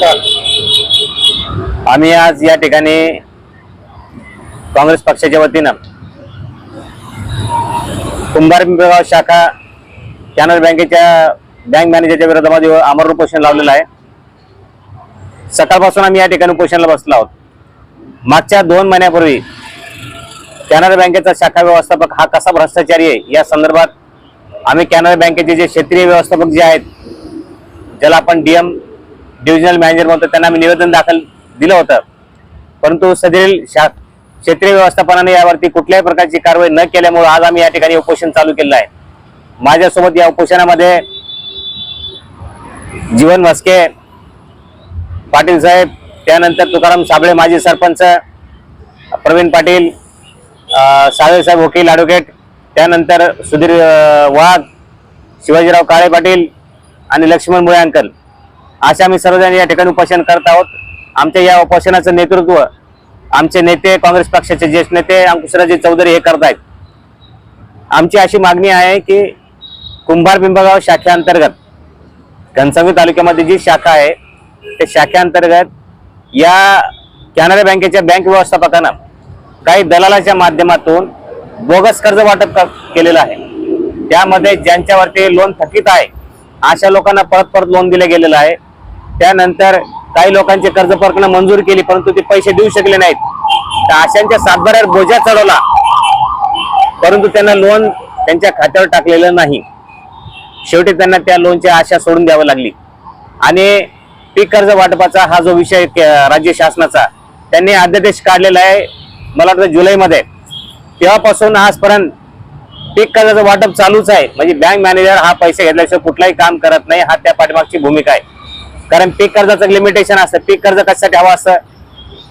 नमस्कार. आम्ही आज या ठिकाणी काँग्रेस पक्षाच्या वतीनं कुंभार पिंपळगाव शाखा कॅनरा बँकेच्या बँक मॅनेजरच्या विरोधामध्ये आमरण उपोषण लावलेलं आहे. सकाळपासून आम्ही या ठिकाणी उपोषणाला बसलो आहोत. मागच्या दोन महिन्यापूर्वी कॅनरा बँकेचा शाखा व्यवस्थापक हा कसा भ्रष्टाचारी आहे या संदर्भात आम्ही कॅनरा बँकेचे जे क्षेत्रीय व्यवस्थापक जे आहेत ज्याला आपण डीएम डिव्हिजनल मॅनेजर म्हणतो त्यांना मी निवेदन दाखल दिलं होतं. परंतु सदरील शा क्षेत्रीय व्यवस्थापनाने यावरती कुठल्याही प्रकारची कारवाई न केल्यामुळे आज आम्ही या ठिकाणी उपोषण चालू केलं आहे. माझ्यासोबत या उपोषणामध्ये जीवन म्हस्के पाटील साहेब त्यानंतर तुकाराम साबळे माजी सरपंच प्रवीण पाटील अं, साहेब वकील ॲडव्होकेट त्यानंतर सुधीर वाघ शिवाजीराव काळे पाटील आणि लक्ष्मण मुळे अंकल असे आम्ही सर्वजण या ठिकाणी उपोषण करत आहोत. आमच्या या उपोषणाचं नेतृत्व आमचे नेते काँग्रेस पक्षाचे ज्येष्ठ नेते अंकुशराजे चौधरी हे करत आहेत आमची अशी मागणी आहे की कुंभार बिंबगाव शाखेअंतर्गत घनसावंगी तालुक्यामध्ये जी शाखा आहे त्या शाखेअंतर्गत या कॅनरा बँकेच्या बँक व्यवस्थापकानं काही दलालाच्या माध्यमातून बोगस कर्ज वाटप केलेलं आहे. त्यामध्ये ज्यांच्यावरती लोन थकीत आहे अशा लोकांना परत परत लोन दिलं गेलेलं आहे. त्यानंतर काही लोकांचे कर्ज परकणं मंजूर केली परंतु ते पैसे देऊ शकले नाहीत. तर अशांच्या सातबाऱ्यावर बोजा चढवला. परंतु त्यांना लोन त्यांच्या खात्यावर टाकलेलं नाही. शेवटी त्यांना त्या लोनची आशा सोडून द्यावी लागली. आणि पीक कर्ज वाटपाचा हा जो विषय राज्य शासनाचा त्यांनी अध्यादेश काढलेला आहे मला वाटतं जुलैमध्ये. तेव्हापासून आजपर्यंत पीक कर्जाचं वाटप चालूच आहे. म्हणजे बँक मॅनेजर हा पैसे घेतल्याशिवाय कुठलाही काम करत नाही हा त्या पाठीमागची भूमिका आहे. कारण पीक कर्जाचं लिमिटेशन असतं. पीक कर्ज कशासाठी हवं असतं?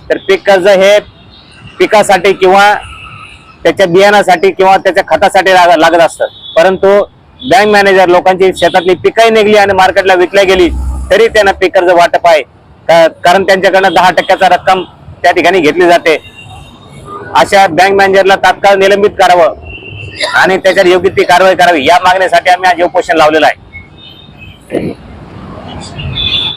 तर पीक कर्ज हे पिकासाठी किंवा त्याच्या बियाणासाठी किंवा त्याच्या खतासाठी लाग- लागत असतं. परंतु बँक मॅनेजर लोकांची शेतातली पिकही निघली आणि मार्केटला विकल्या गेली तरी त्यांना पीक कर्ज वाटप आहे. कारण त्यांच्याकडनं दहा टक्क्याचा रक्कम त्या ठिकाणी घेतली जाते. अशा बँक मॅनेजरला तात्काळ निलंबित करावं आणि त्याच्यावर योग्य ती कारवाई करावी. या मागणीसाठी आम्ही आज उपोषण लावलेलं आहे.